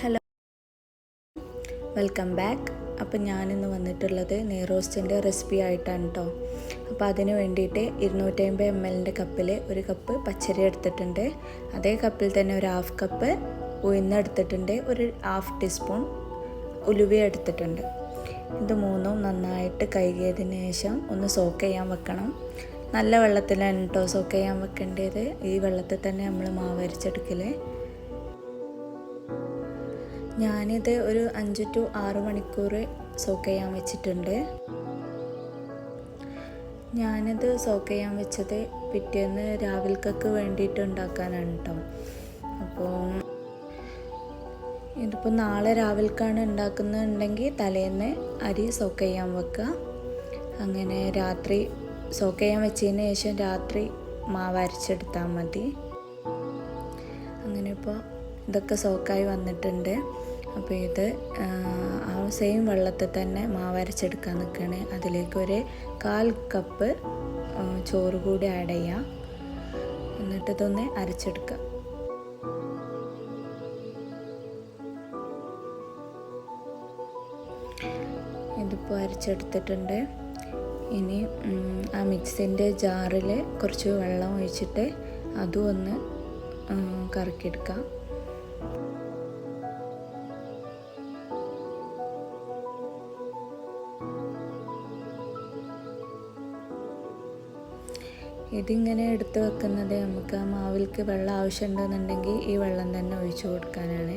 Hello welcome back അപ്പം ഞാനിന്ന് വന്നിട്ടുള്ളത് നെയ്റോസ്റ്റിന്റെ റെസിപ്പി ആയിട്ടാണ് കേട്ടോ അപ്പോൾ അതിന് വേണ്ടിയിട്ട് ഇരുന്നൂറ്റമ്പത് എം എല്ലിന്റെ കപ്പിൽ ഒരു കപ്പ് പച്ചരി എടുത്തിട്ടുണ്ട്. അതേ കപ്പിൽ തന്നെ ഒരു ഹാഫ് കപ്പ് ഉയർന്നെടുത്തിട്ടുണ്ട് ഒരു ഹാഫ് ടീസ്പൂൺ ഉലുവ എടുത്തിട്ടുണ്ട്. ഇത് മൂന്നും നന്നായിട്ട് കഴുകിയതിന് ശേഷം ഒന്ന് സോക്ക് ചെയ്യാൻ വെക്കണം. നല്ല വെള്ളത്തിലാണ് കേട്ടോ സോക്ക് ചെയ്യാൻ വെക്കേണ്ടത്. ഈ വെള്ളത്തിൽ തന്നെ നമ്മൾ മാവ് ഞാനിത് ഒരു അഞ്ച് ടു ആറ് മണിക്കൂർ സോക്ക് ചെയ്യാൻ വെച്ചിട്ടുണ്ട്. ഞാനിത് സോക്ക് ചെയ്യാൻ വെച്ചത് പിറ്റേന്ന് രാവിലക്കൊക്കെ വേണ്ടിയിട്ട് ഉണ്ടാക്കാനാണ് കേട്ടോ അപ്പോൾ ഇതിപ്പോൾ നാളെ രാവിലേക്കാണ് ഉണ്ടാക്കുന്നുണ്ടെങ്കിൽ തലേന്ന് അരി സോക്ക് ചെയ്യാൻ വെക്കുക അങ്ങനെ രാത്രി സോക്ക് ചെയ്യാൻ വെച്ചതിന് ശേഷം രാത്രി മാവ് അരച്ചെടുത്താൽ മതി. അങ്ങനെ ഇപ്പോൾ ഇതൊക്കെ സോക്കായി വന്നിട്ടുണ്ട്. അപ്പോൾ ഇത് ആ സെയിം വെള്ളത്തിൽ തന്നെ മാവരച്ചെടുക്കാൻ നിൽക്കുകയാണ് അതിലേക്ക് ഒരു കാൽ കപ്പ് ചോറ് കൂടി ആഡ് ചെയ്യാം. എന്നിട്ട് ഇതൊന്ന് അരച്ചെടുക്കാം. ഇതിപ്പോൾ അരച്ചെടുത്തിട്ടുണ്ട്. ഇനി ആ മിക്സിന്റെ ജാറിൽ കുറച്ച് വെള്ളം ഒഴിച്ചിട്ട് അതും ഒന്ന് കറക്കിയെടുക്കാം. ഇതിങ്ങനെ എടുത്ത് വെക്കുന്നത് നമുക്ക് ആ മാവിൽക്ക് വെള്ളം ആവശ്യമുണ്ടെന്നുണ്ടെങ്കിൽ ഈ വെള്ളം തന്നെ ഒഴിച്ചു കൊടുക്കാനാണ്.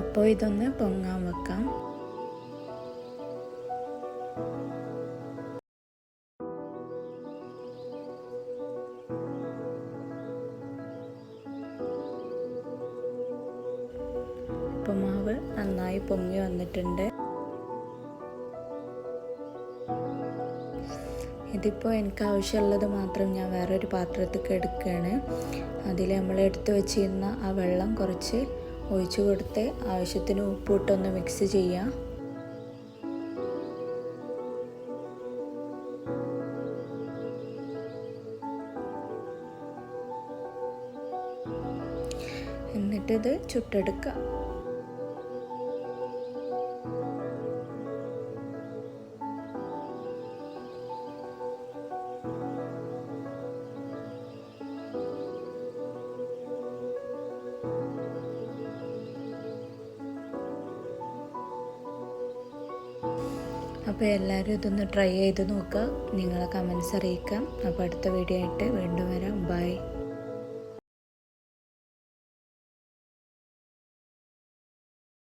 അപ്പോൾ ഇതൊന്ന് പൊങ്ങാൻ വെക്കാം. മാവ് നന്നായി പൊങ്ങി വന്നിട്ടുണ്ട്. ഇതിപ്പോൾ എനിക്ക് ആവശ്യമുള്ളത് മാത്രം ഞാൻ വേറൊരു പാത്രത്തേക്ക് എടുക്കുകയാണ്. അതിൽ നമ്മൾ എടുത്തു വെച്ചിരുന്ന ആ വെള്ളം കുറച്ച് ഒഴിച്ചു കൊടുത്ത് ആവശ്യത്തിന് ഉപ്പിട്ടൊന്ന് മിക്സ് ചെയ്യാം. എന്നിട്ടിത് ചുട്ടെടുക്കാം. അപ്പോൾ എല്ലാവരും ഇതൊന്ന് ട്രൈ ചെയ്ത് നോക്കുക നിങ്ങളെ കമൻസ് അറിയിക്കാം. അപ്പോൾ അടുത്ത വീഡിയോ ആയിട്ട് വീണ്ടും വരാം. ബൈ